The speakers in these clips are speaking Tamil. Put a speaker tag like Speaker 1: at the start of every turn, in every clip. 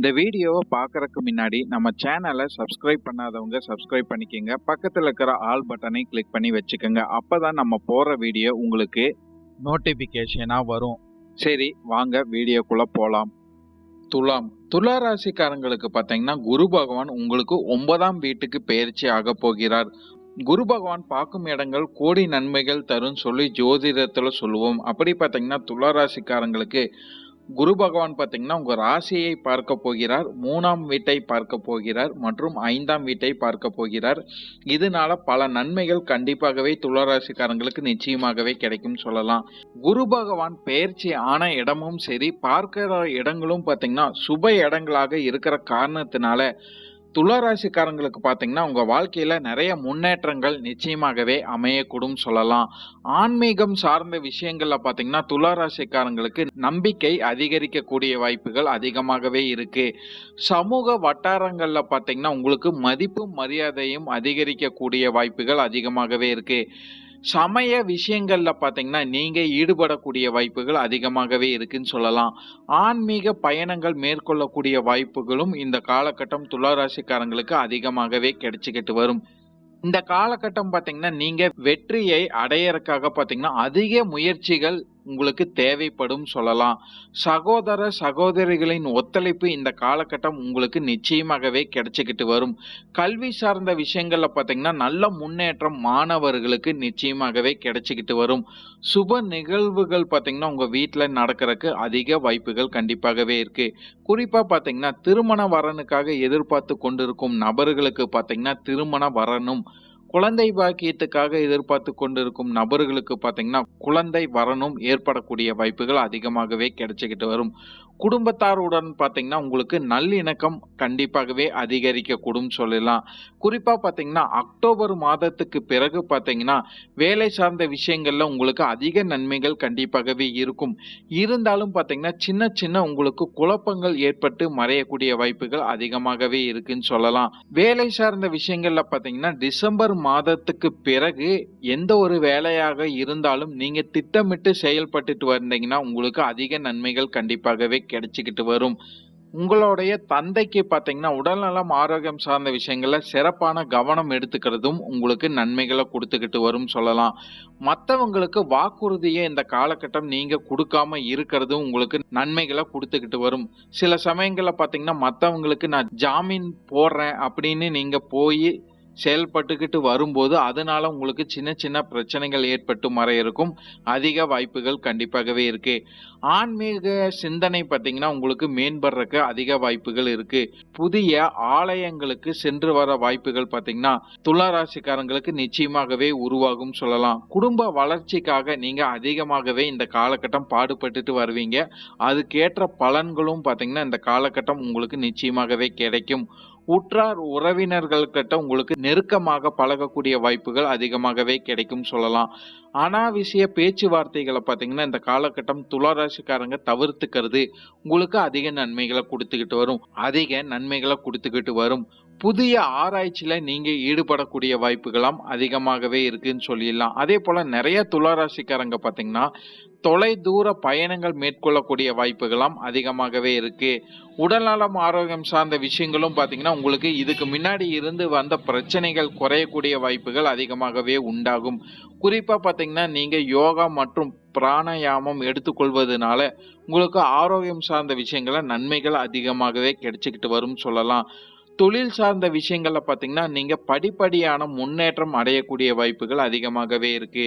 Speaker 1: இந்த வீடியோவை பார்க்குறதுக்கு முன்னாடி நம்ம சேனலை சப்ஸ்கிரைப் பண்ணாதவங்க சப்ஸ்கிரைப் பண்ணிக்கோங்க. பக்கத்தில் இருக்கிற ஆல் பட்டனை கிளிக் பண்ணி வச்சுக்கோங்க. அப்போ தான் நம்ம போகிற வீடியோ உங்களுக்கு நோட்டிஃபிகேஷனாக வரும். சரி வாங்க வீடியோக்குள்ளே போகலாம் துலாம். துலா ராசிக்காரங்களுக்கு பார்த்தீங்கன்னா குரு பகவான் உங்களுக்கு ஒன்பதாம் வீட்டுக்கு பயிற்சி ஆக போகிறார். குரு பகவான் பார்க்கும் இடங்கள் கோடி நன்மைகள் தரும் சொல்லி ஜோதிடத்தில் சொல்லுவோம். அப்படி பார்த்தீங்கன்னா துலா ராசிக்காரங்களுக்கு குரு பகவான் பார்த்தீங்கன்னா உங்க ராசியை பார்க்க போகிறார். மூணாம் வீட்டை பார்க்க போகிறார் மற்றும் ஐந்தாம் வீட்டை பார்க்க போகிறார். இதனால பல நன்மைகள் கண்டிப்பாகவே துளராசிக்காரங்களுக்கு நிச்சயமாகவே கிடைக்கும் சொல்லலாம். குரு பகவான் பெயர்ச்சி ஆன இடமும் சரி பார்க்கிற இடங்களும் பார்த்தீங்கன்னா சுப இடங்களாக இருக்கிற காரணத்தினால துளாராசிக்காரங்களுக்கு பார்த்தீங்கன்னா உங்கள் வாழ்க்கையில் நிறைய முன்னேற்றங்கள் நிச்சயமாகவே அமையக்கூடும் சொல்லலாம். ஆன்மீகம் சார்ந்த விஷயங்களில் பார்த்தீங்கன்னா துளாராசிக்காரங்களுக்கு நம்பிக்கை அதிகரிக்கக்கூடிய வாய்ப்புகள் அதிகமாகவே இருக்கு. சமூக வட்டாரங்களில் பார்த்தீங்கன்னா உங்களுக்கு மதிப்பும் மரியாதையும் அதிகரிக்கக்கூடிய வாய்ப்புகள் அதிகமாகவே இருக்குது சமய விஷயங்களில் பார்த்தீங்கன்னா நீங்கள் ஈடுபடக்கூடிய வாய்ப்புகள் அதிகமாகவே இருக்குன்னு சொல்லலாம். ஆன்மீக பயணங்கள் மேற்கொள்ளக்கூடிய வாய்ப்புகளும் இந்த காலகட்டம் துளாராசிக்காரங்களுக்கு அதிகமாகவே கிடைச்சிக்கிட்டு வரும். இந்த காலகட்டம் பார்த்தீங்கன்னா நீங்கள் வெற்றியை அடையறதுக்காக பார்த்தீங்கன்னா அதிக முயற்சிகள் உங்களுக்கு தேவைப்படும் சொல்லலாம். சகோதர சகோதரிகளின் ஒத்துழைப்பு இந்த காலகட்டம் உங்களுக்கு நிச்சயமாகவே கிடைச்சிக்கிட்டு வரும். கல்வி சார்ந்த விஷயங்களில் பார்த்தீங்கன்னா நல்ல முன்னேற்றம் மாணவர்களுக்கு நிச்சயமாகவே கிடைச்சிக்கிட்டு வரும். சுப நிகழ்வுகள் பார்த்தீங்கன்னா உங்க வீட்டில் நடக்கிறதுக்கு அதிக வாய்ப்புகள் கண்டிப்பாகவே இருக்கு. குறிப்பாக பார்த்தீங்கன்னா திருமண வரனுக்காக எதிர்பார்த்து கொண்டிருக்கும் நபர்களுக்கு பார்த்தீங்கன்னா திருமண வரனும் குழந்தை பாக்கியத்துக்காக எதிர்பார்த்து கொண்டிருக்கும் நபர்களுக்கு பார்த்தீங்கன்னா குழந்தை வரணும் ஏற்படக்கூடிய வாய்ப்புகள் அதிகமாகவே கிடைச்சிக்கிட்டு வரும். குடும்பத்தாருடன் பார்த்தீங்கன்னா உங்களுக்கு நல்லிணக்கம் கண்டிப்பாகவே அதிகரிக்கக்கூடும் சொல்லலாம் குறிப்பாக பார்த்தீங்கன்னா அக்டோபர் மாதத்துக்கு பிறகு பார்த்தீங்கன்னா வேலை சார்ந்த விஷயங்களில் உங்களுக்கு அதிக நன்மைகள் கண்டிப்பாகவே இருக்கும். இருந்தாலும் பார்த்தீங்கன்னா சின்ன சின்ன உங்களுக்கு குழப்பங்கள் ஏற்பட்டு மறையக்கூடிய வாய்ப்புகள் அதிகமாகவே இருக்குன்னு சொல்லலாம். வேலை சார்ந்த விஷயங்களில் பார்த்தீங்கன்னா டிசம்பர் மாதத்துக்கு பிறகு எந்த ஒரு வேலையாக இருந்தாலும் நீங்க திட்டமிட்டு செயல்பட்டுட்டு வந்தீங்கன்னா உங்களுக்கு அதிக நன்மைகள் கண்டிப்பாகவே கிடைச்சிக்கிட்டு வரும். உங்களுடைய தந்தைக்கு பார்த்தீங்கன்னா உடல்நலம் ஆரோக்கியம் சார்ந்த விஷயங்களில் சிறப்பான கவனம் எடுத்துக்கிறதும் உங்களுக்கு நன்மைகளை கொடுத்துக்கிட்டு வரும் சொல்லலாம். மற்றவங்களுக்கு வாக்குறுதியை இந்த காலகட்டம் நீங்கள் கொடுக்காம இருக்கிறதும் உங்களுக்கு நன்மைகளை கொடுத்துக்கிட்டு வரும். சில சமயங்களில் பார்த்தீங்கன்னா மற்றவங்களுக்கு நான் ஜாமீன் போடுறேன் அப்படின்னு நீங்கள் போய் செயல்பட்டுக்கிட்டு வரும்போது அதனால உங்களுக்கு சின்ன சின்ன பிரச்சனைகள் ஏற்பட்டு மற இருக்கும் அதிக வாய்ப்புகள் கண்டிப்பாகவே இருக்கு. ஆன்மீக சிந்தனை பார்த்தீங்கன்னா உங்களுக்கு மேம்படுறதுக்கு அதிக வாய்ப்புகள் இருக்கு. புதிய ஆலயங்களுக்கு சென்று வர வாய்ப்புகள் பார்த்தீங்கன்னா துளாராசிக்காரங்களுக்கு நிச்சயமாகவே உருவாகும் சொல்லலாம். குடும்ப வளர்ச்சிக்காக நீங்க அதிகமாகவே இந்த காலகட்டம் பாடுபட்டுட்டு வருவீங்க. அதுக்கேற்ற பலன்களும் பார்த்தீங்கன்னா இந்த காலகட்டம் உங்களுக்கு நிச்சயமாகவே கிடைக்கும். உற்றார் உறவினர்கள்கிட்ட உங்களுக்கு நெருக்கமாக பழகக்கூடிய வாய்ப்புகள் அதிகமாகவே கிடைக்கும் சொல்லலாம். அனாவசிய பேச்சுவார்த்தைகளை பார்த்தீங்கன்னா இந்த காலகட்டம் துளாராசிக்காரங்க தவிர்த்துக்கிறது. உங்களுக்கு அதிக நன்மைகளை கொடுத்துக்கிட்டு வரும். அதிக நன்மைகளை கொடுத்துக்கிட்டு வரும். புதிய ஆராய்ச்சியில் நீங்கள் ஈடுபடக்கூடிய வாய்ப்புகளாம் அதிகமாகவே இருக்குன்னு சொல்லிடலாம். அதே போல் நிறைய துளாராசிக்காரங்க பார்த்தீங்கன்னா தொலை தூர பயணங்கள் மேற்கொள்ளக்கூடிய வாய்ப்புகளாம் அதிகமாகவே இருக்கு. உடல்நலம் ஆரோக்கியம் சார்ந்த விஷயங்களும் பார்த்தீங்கன்னா உங்களுக்கு இதுக்கு முன்னாடி இருந்து வந்த பிரச்சனைகள் குறையக்கூடிய வாய்ப்புகள் அதிகமாகவே உண்டாகும். குறிப்பாக பார்த்தீங்கன்னா நீங்கள் யோகா மற்றும் பிராணாயாமம் எடுத்துக்கொள்வதனால உங்களுக்கு ஆரோக்கியம் சார்ந்த விஷயங்கள நன்மைகள் அதிகமாகவே கிடைச்சிக்கிட்டு வரும்னு சொல்லலாம். தொழில் சார்ந்த விஷயங்களில் பார்த்தீங்கன்னா, நீங்கள் படிப்படியான முன்னேற்றம் அடையக்கூடிய வாய்ப்புகள் அதிகமாகவே இருக்கு.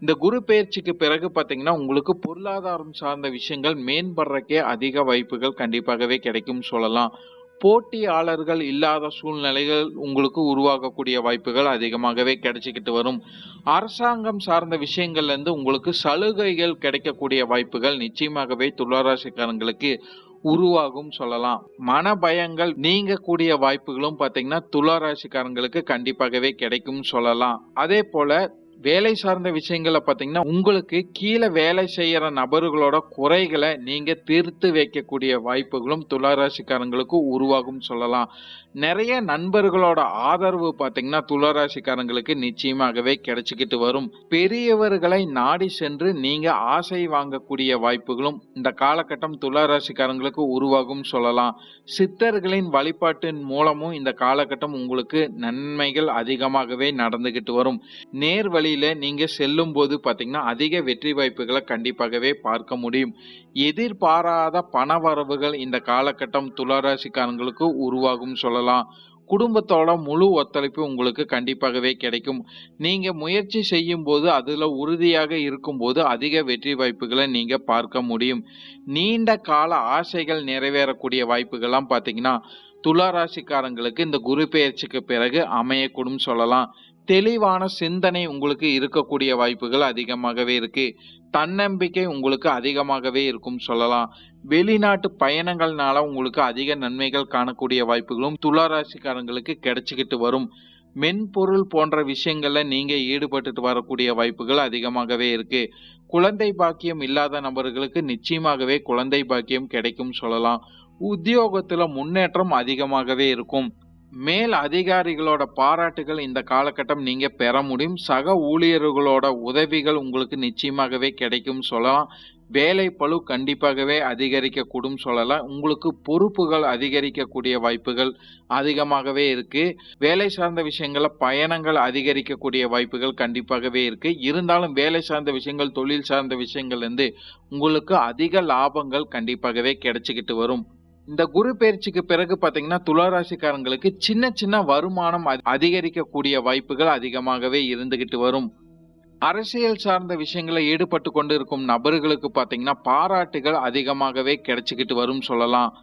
Speaker 1: இந்த குரு பயிற்சிக்கு பிறகு பார்த்தீங்கன்னா, உங்களுக்கு பொருளாதாரம் சார்ந்த விஷயங்கள் மேம்படுறக்கே அதிக வாய்ப்புகள் கண்டிப்பாகவே கிடைக்கும்னு சொல்லலாம். போட்டியாளர்கள் இல்லாத சூழ்நிலைகள் உங்களுக்கு உருவாகக்கூடிய வாய்ப்புகள் அதிகமாகவே கிடைச்சிக்கிட்டு வரும். அரசாங்கம் சார்ந்த விஷயங்கள்லேருந்து உங்களுக்கு சலுகைகள் கிடைக்கக்கூடிய வாய்ப்புகள் நிச்சயமாகவே துளாராசிக்காரங்களுக்கு உருவாகும் சொல்லலாம். மன பயங்கள் நீங்கக்கூடிய வாய்ப்புகளும் பார்த்தீங்கன்னா, துளாராசிக்காரங்களுக்கு கண்டிப்பாகவே கிடைக்கும்னு சொல்லலாம். அதே போல வேலை சார்ந்த விஷயங்களை பார்த்தீங்கன்னா, உங்களுக்கு கீழே வேலை செய்யற நபர்களோட குறைகளை நீங்க தீர்த்து வைக்கக்கூடிய வாய்ப்புகளும் துளாராசிக்காரங்களுக்கு உருவாகும் சொல்லலாம். நிறைய நண்பர்களோட ஆதரவு பார்த்தீங்கன்னா, துளாராசிக்காரங்களுக்கு நிச்சயமாகவே கிடைச்சிக்கிட்டு வரும். பெரியவர்களை நாடி சென்று நீங்க ஆசை வாங்கக்கூடிய வாய்ப்புகளும் இந்த காலகட்டம் துளாராசிக்காரங்களுக்கு உருவாகும் சொல்லலாம். சித்தர்களின் வழிபாட்டின் மூலமும் இந்த காலகட்டம் உங்களுக்கு நன்மைகள் அதிகமாகவே நடந்துகிட்டு வரும். நேர்வழி வழியில நீங்க செல்லும்போது பார்த்தீங்கன்னா, அதிக வெற்றி வாய்ப்புகளை கண்டிப்பாகவே பார்க்க முடியும். எதிர்பாராத பண வரவுகள் இந்த காலகட்டம் துளாராசிக்காரங்களுக்கு உருவாகும் சொல்லலாம். குடும்பத்தோட முழு ஒத்துழைப்பு உங்களுக்கு கண்டிப்பாகவே கிடைக்கும். நீங்க முயற்சி செய்யும் போது அதுல உறுதியாக இருக்கும்போது அதிக வெற்றி வாய்ப்புகளை நீங்க பார்க்க முடியும். நீண்ட கால ஆசைகள் நிறைவேறக்கூடிய வாய்ப்புகள்லாம் பார்த்தீங்கன்னா, துளாராசிக்காரங்களுக்கு இந்த குரு பெயர்ச்சிக்கு பிறகு அமையக்கூடும் சொல்லலாம். தெளிவான சிந்தனை உங்களுக்கு இருக்கக்கூடிய வாய்ப்புகள் அதிகமாகவே இருக்கு. தன்னம்பிக்கை உங்களுக்கு அதிகமாகவே இருக்கும் சொல்லலாம். வெளிநாட்டு பயணங்கள்னால உங்களுக்கு அதிக நன்மைகள் காணக்கூடிய வாய்ப்புகளும் துளாராசிக்காரங்களுக்கு கிடைச்சிக்கிட்டு வரும். மென்பொருள் போன்ற விஷயங்கள்ல நீங்க ஈடுபட்டுட்டு வரக்கூடிய வாய்ப்புகள் அதிகமாகவே இருக்கு. குழந்தை பாக்கியம் இல்லாத நபர்களுக்கு நிச்சயமாகவே குழந்தை பாக்கியம் கிடைக்கும் சொல்லலாம். உத்தியோகத்துல முன்னேற்றம் அதிகமாகவே இருக்கும். மேல் அதிகாரிகளோட பாராட்டுகள் இந்த காலகட்டம் நீங்க பெற முடியும். சக ஊழியர்களோட உதவிகள் உங்களுக்கு நிச்சயமாகவே கிடைக்கும் சொல்லலாம். வேலை பளு கண்டிப்பாகவே அதிகரிக்கக்கூடும் சொல்லலாம். உங்களுக்கு பொறுப்புகள் அதிகரிக்கக்கூடிய வாய்ப்புகள் அதிகமாகவே இருக்கு. வேலை சார்ந்த விஷயங்களில் பயணங்கள் அதிகரிக்கக்கூடிய வாய்ப்புகள் கண்டிப்பாகவே இருக்கு. இருந்தாலும் வேலை சார்ந்த விஷயங்கள், தொழில் சார்ந்த விஷயங்கள்ல இருந்து உங்களுக்கு அதிக லாபங்கள் கண்டிப்பாகவே கிடைச்சிக்கிட்டு வரும். இந்த குரு பயிற்சிக்கு பிறகு பார்த்தீங்கன்னா, துளாராசிக்காரங்களுக்கு சின்ன சின்ன வருமானம் அதிகரிக்கக்கூடிய வாய்ப்புகள் அதிகமாகவே இருந்துகிட்டு வரும். அரசியல் சார்ந்த விஷயங்களை ஈடுபட்டு கொண்டு இருக்கும் நபர்களுக்கு பார்த்தீங்கன்னா, பாராட்டுகள் அதிகமாகவே கிடைச்சிக்கிட்டு வரும் சொல்லலாம்.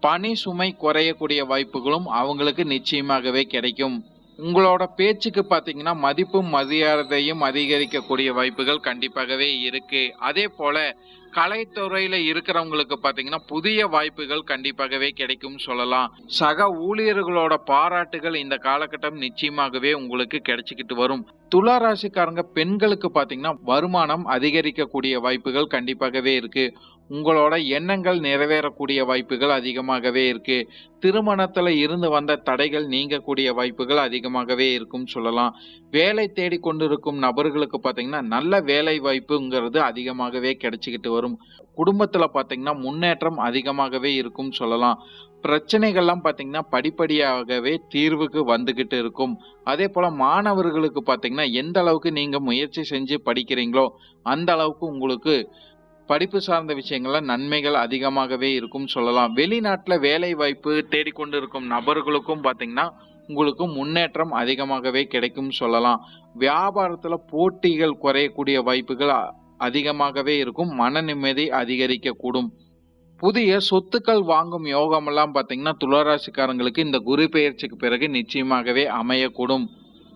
Speaker 1: பணி சுமை குறையக்கூடிய வாய்ப்புகளும் அவங்களுக்கு நிச்சயமாகவே கிடைக்கும். உங்களோட பேச்சுக்கு பார்த்தீங்கன்னா, மதிப்பும் மரியாதையும் அதிகரிக்கக்கூடிய வாய்ப்புகள் கண்டிப்பாகவே இருக்கு. அதே போல கலைத்துறையில இருக்கிறவங்களுக்கு பாத்தீங்கன்னா புதிய வாய்ப்புகள் கண்டிப்பாகவே கிடைக்கும்னு சொல்லலாம். சக ஊழியர்களோட பாராட்டுகள் இந்த காலகட்டம் நிச்சயமாகவே உங்களுக்கு கிடைச்சிக்கிட்டு வரும். துளாராசிக்காரங்க பெண்களுக்கு பாத்தீங்கன்னா வருமானம் அதிகரிக்கக்கூடிய வாய்ப்புகள் கண்டிப்பாகவே இருக்கு. உங்களோட எண்ணங்கள் நிறைவேறக்கூடிய வாய்ப்புகள் அதிகமாகவே இருக்கு. திருமணத்தில் இருந்து வந்த தடைகள் நீங்கக்கூடிய வாய்ப்புகள் அதிகமாகவே இருக்கும்னு சொல்லலாம். வேலை தேடிக் கொண்டிருக்கும் நபர்களுக்கு பார்த்தீங்கன்னா, நல்ல வேலை வாய்ப்புங்கிறது அதிகமாகவே கிடைச்சிக்கிட்டு வரும். குடும்பத்தில் பார்த்தீங்கன்னா, முன்னேற்றம் அதிகமாகவே இருக்கும்னு சொல்லலாம். பிரச்சனைகள்லாம் பார்த்தீங்கன்னா, படிப்படியாகவே தீர்வுக்கு வந்துக்கிட்டு இருக்கும். அதே போல் மாணவர்களுக்கு பார்த்தீங்கன்னா, எந்த அளவுக்கு நீங்கள் முயற்சி செஞ்சு படிக்கிறீங்களோ, அந்த அளவுக்கு உங்களுக்கு படிப்பு சார்ந்த விஷயங்கள்ல நன்மைகள் அதிகமாகவே இருக்கும்னு சொல்லலாம். வெளிநாட்டில் வேலை வாய்ப்பு தேடிக்கொண்டிருக்கும் நபர்களுக்கும் பார்த்தீங்கன்னா, உங்களுக்கு முன்னேற்றம் அதிகமாகவே கிடைக்கும் சொல்லலாம். வியாபாரத்தில் போட்டிகள் குறையக்கூடிய வாய்ப்புகள் அதிகமாகவே இருக்கும். மன நிம்மதி அதிகரிக்கக்கூடும். புதிய சொத்துக்கள் வாங்கும் யோகமெல்லாம் பார்த்தீங்கன்னா, துளராசிக்காரங்களுக்கு இந்த குரு பெயர்ச்சிக்கு பிறகு நிச்சயமாகவே அமையக்கூடும்.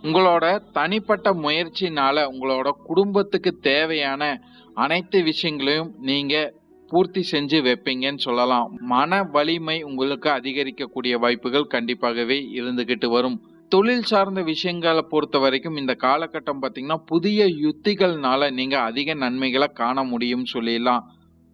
Speaker 1: உங்களோட தனிப்பட்ட முயற்சினால உங்களோட குடும்பத்துக்கு தேவையான அனைத்து விஷயங்களையும் நீங்க பூர்த்தி செஞ்சு வைப்பீங்கன்னு சொல்லலாம். மன வலிமை உங்களுக்கு அதிகரிக்கக்கூடிய வாய்ப்புகள் கண்டிப்பாகவே இருந்துகிட்டு வரும். தொழில் சார்ந்த விஷயங்களை பொறுத்த வரைக்கும் இந்த காலகட்டம் பார்த்தீங்கன்னா, புதிய யுத்திகள்னால நீங்க அதிக நன்மைகளை காண முடியும்னு சொல்லிடலாம்.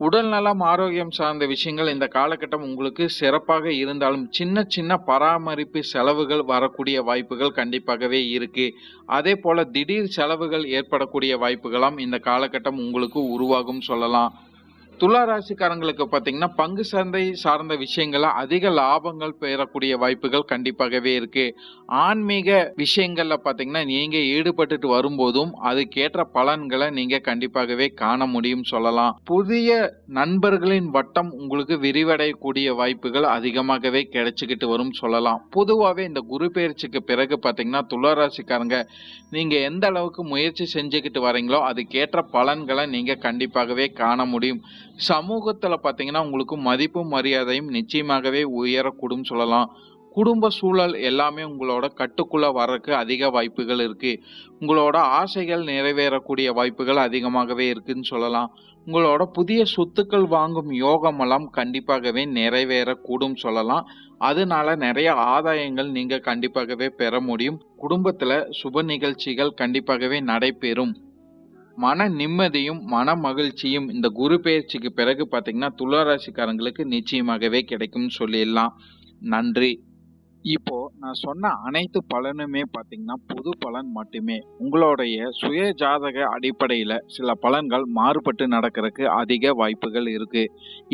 Speaker 1: உடல் நலம் ஆரோக்கியம் சார்ந்த விஷயங்கள் இந்த காலகட்டம் உங்களுக்கு சிறப்பாக இருந்தாலும், சின்ன சின்ன பராமரிப்பு செலவுகள் வரக்கூடிய வாய்ப்புகள் கண்டிப்பாகவே இருக்கு. அதேபோல திடீர் செலவுகள் ஏற்படக்கூடிய வாய்ப்புகளாம் இந்த காலகட்டம் உங்களுக்கு உருவாகும் சொல்லலாம். துலா ராசிக்காரங்களுக்கு பார்த்தீங்கன்னா பங்கு சந்தை சார்ந்த விஷயங்கள அதிக லாபங்கள் பெறக்கூடிய வாய்ப்புகள் கண்டிப்பாகவே இருக்கு. ஆன்மீக விஷயங்கள்ல பார்த்தீங்கன்னா நீங்க ஈடுபட்டுட்டு வரும்போதும் அதுக்கேற்ற பலன்களை நீங்க கண்டிப்பாகவே காண முடியும் சொல்லலாம். புதிய நண்பர்களின் வட்டம் உங்களுக்கு விரிவடையக்கூடிய வாய்ப்புகள் அதிகமாகவே கிடைச்சிக்கிட்டு வரும் சொல்லலாம். பொதுவாகவே இந்த குரு பயிற்சிக்கு பிறகு பார்த்தீங்கன்னா துலா ராசிக்காரங்க நீங்க எந்த அளவுக்கு முயற்சி செஞ்சுக்கிட்டு வரீங்களோ அதுக்கேற்ற பலன்களை நீங்க கண்டிப்பாகவே காண முடியும். சமூகத்தில் பார்த்தீங்கன்னா உங்களுக்கு மதிப்பும் மரியாதையும் நிச்சயமாகவே உயரக்கூடும் சொல்லலாம். குடும்ப சூழல் எல்லாமே உங்களோட கட்டுக்குள்ளே வர்றதுக்கு அதிக வாய்ப்புகள் இருக்குது உங்களோட ஆசைகள் நிறைவேறக்கூடிய வாய்ப்புகள் அதிகமாகவே இருக்குதுன்னு சொல்லலாம். உங்களோட புதிய சொத்துக்கள் வாங்கும் யோகமெல்லாம் கண்டிப்பாகவே நிறைவேறக்கூடும் சொல்லலாம். அதனால நிறைய ஆதாயங்கள் நீங்கள் கண்டிப்பாகவே பெற முடியும். குடும்பத்தில் சுப நிகழ்ச்சிகள் கண்டிப்பாகவே நடைபெறும். மன நிம்மதியும் மன மகிழ்ச்சியும் இந்த குரு பயிற்சிக்கு பிறகு பார்த்தீங்கன்னா துளாராசிக்காரங்களுக்கு நிச்சயமாகவே கிடைக்கும்னு சொல்லிடலாம். நன்றி. இப்போ நான் சொன்ன அனைத்து பலனுமே பார்த்தீங்கன்னா பொது பலன் மட்டுமே. உங்களுடைய சுய ஜாதக அடிப்படையில் சில பலன்கள் மாறுபட்டு நடக்கிறதுக்கு அதிக வாய்ப்புகள் இருக்கு.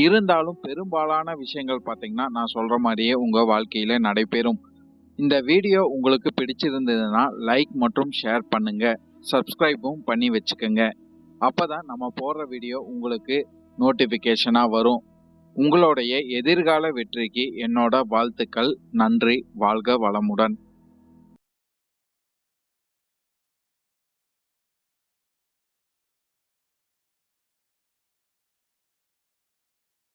Speaker 1: இருந்தாலும் பெரும்பாலான விஷயங்கள் பார்த்தீங்கன்னா நான் சொல்ற மாதிரியே உங்க வாழ்க்கையில நடைபெறும். இந்த வீடியோ உங்களுக்கு பிடிச்சிருந்ததுன்னா லைக் மற்றும் ஷேர் பண்ணுங்க. சப்ஸ்கிரைபும் பண்ணி வச்சுக்கோங்க. அப்பதான் நம்ம போடுற வீடியோ உங்களுக்கு நோட்டிஃபிகேஷனாக வரும். உங்களுடைய எதிர்கால வெற்றிக்கு என்னோட வாழ்த்துக்கள். நன்றி. வாழ்க வளமுடன்.